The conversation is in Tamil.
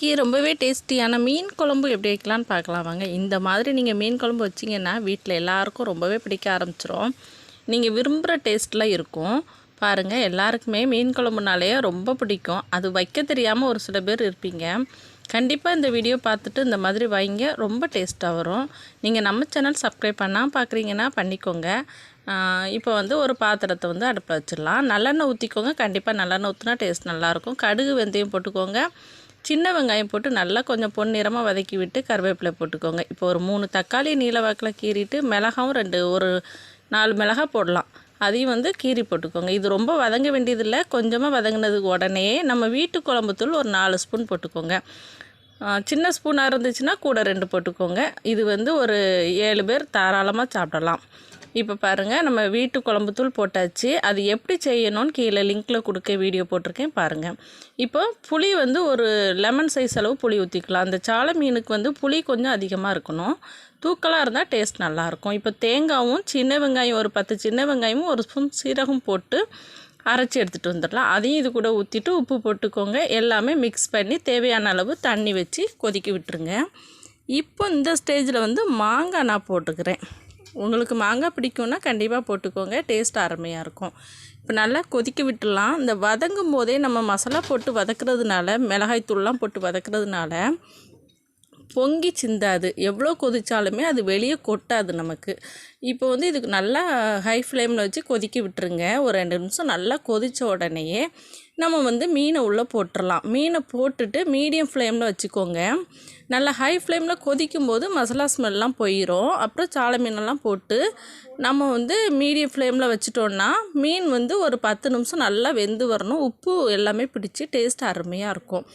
இன்றைக்கி ரொம்பவே டேஸ்டியான மீன் குழம்பு எப்படி வைக்கலான்னு பார்க்கலாம். வாங்க இந்த மாதிரி நீங்கள் மீன் குழம்பு வச்சிங்கன்னா வீட்டில் எல்லாருக்கும் ரொம்பவே பிடிக்க ஆரம்பிச்சிரும். நீங்கள் விரும்புகிற டேஸ்ட்டில் இருக்கும். பாருங்கள் எல்லாருக்குமே மீன் குழம்புனாலே ரொம்ப பிடிக்கும். அது வைக்க தெரியாமல் ஒரு சில பேர் இருப்பீங்க. கண்டிப்பாக இந்த வீடியோ பார்த்துட்டு இந்த மாதிரி வைங்க ரொம்ப டேஸ்ட்டாக வரும். நீங்கள் நம்ம சேனல் சப்ஸ்கிரைப் பண்ணால் பார்க்குறீங்கன்னா பண்ணிக்கோங்க. இப்போ வந்து ஒரு பாத்திரத்தை வந்து அடுப்பில் வச்சிடலாம். நல்லெண்ணெய் ஊற்றிக்கோங்க கண்டிப்பாக நல்லெண்ணெய் ஊற்றினா டேஸ்ட் நல்லாயிருக்கும் கடுகு வெந்தயம் போட்டுக்கோங்க. சின்ன வெங்காயம் போட்டு நல்லா கொஞ்சம் பொன்னிறமாக வதக்கி விட்டு கருவேப்பிலை போட்டுக்கோங்க. இப்போ ஒரு மூணு தக்காளி நீல வாக்கில் கீறிட்டு மிளகாவும் ரெண்டு ஒரு நாலு மிளகா போடலாம். அதையும் வந்து கீரி போட்டுக்கோங்க. இது ரொம்ப வதங்க வேண்டியதில்லை. கொஞ்சமாக வதங்கினதுக்கு உடனே நம்ம வீட்டு குழம்புத்தூள் ஒரு நாலு ஸ்பூன் போட்டுக்கோங்க. சின்ன ஸ்பூனாக இருந்துச்சுன்னா கூட ரெண்டு போட்டுக்கோங்க. இது வந்து ஒரு ஏழு பேர் தாராளமாக சாப்பிடலாம். இப்போ பாருங்கள் நம்ம வீட்டு குழம்பு தூள் போட்டாச்சு. அது எப்படி செய்யணும்னு கீழே லிங்க்கில் கொடுக்க வீடியோ போட்டிருக்கேன் பாருங்கள் இப்போ புளி வந்து ஒரு லெமன் சைஸ் அளவு புளி ஊற்றிக்கலாம் அந்த சாலை மீனுக்கு வந்து புளி கொஞ்சம் அதிகமாக இருக்கணும். தூக்கலாக இருந்தால் டேஸ்ட் நல்லாயிருக்கும் இப்போ தேங்காயும் சின்ன வெங்காயம் ஒரு பத்து சின்ன வெங்காயமும் ஒரு ஸ்பூன் சீரகம் போட்டு அரைச்சி எடுத்துகிட்டு வந்துடலாம். அதையும் இது கூட ஊற்றிட்டு உப்பு போட்டுக்கோங்க. எல்லாமே மிக்ஸ் பண்ணி தேவையான அளவு தண்ணி வச்சு கொதிக்க விட்டுருங்க. இப்போ இந்த ஸ்டேஜில் வந்து மாங்காய் நான் போட்டுக்கிறேன். உங்களுக்கு மாங்காய் பிடிக்கும்னா கண்டிப்பாக போட்டுக்கோங்க. டேஸ்ட் அருமையாக இருக்கும். இப்போ நல்லா கொதிக்க விட்டுடலாம். இந்த வதங்கும் போதே நம்ம மசாலா போட்டு வதக்குறதுனால மிளகாய் தூள்லாம் போட்டு வதக்குறதுனால பொங்கி சிந்தாது. எவ்வளோ கொதித்தாலுமே அது வெளியே கொட்டாது நமக்கு. இப்போ வந்து இதுக்கு நல்லா ஹை ஃப்ளேமில் வச்சு கொதிக்க விட்டுருங்க. ஒரு ரெண்டு நிமிஷம் நல்லா கொதித்த உடனேயே நம்ம வந்து மீனை உள்ளே போட்டுடலாம் மீனை போட்டுட்டு மீடியம் ஃப்ளேமில் வச்சுக்கோங்க. நல்லா ஹை ஃப்ளேமில் கொதிக்கும் போது மசாலா ஸ்மெல்லாம் போயிடும் அப்புறம் சாலை மீனெல்லாம் போட்டு நம்ம வந்து மீடியம் ஃப்ளேமில் வச்சுட்டோன்னா மீன் வந்து ஒரு பத்து நிமிஷம் நல்லா வெந்து வரணும். உப்பு எல்லாமே பிடிச்சி டேஸ்ட் அருமையாக இருக்கும்.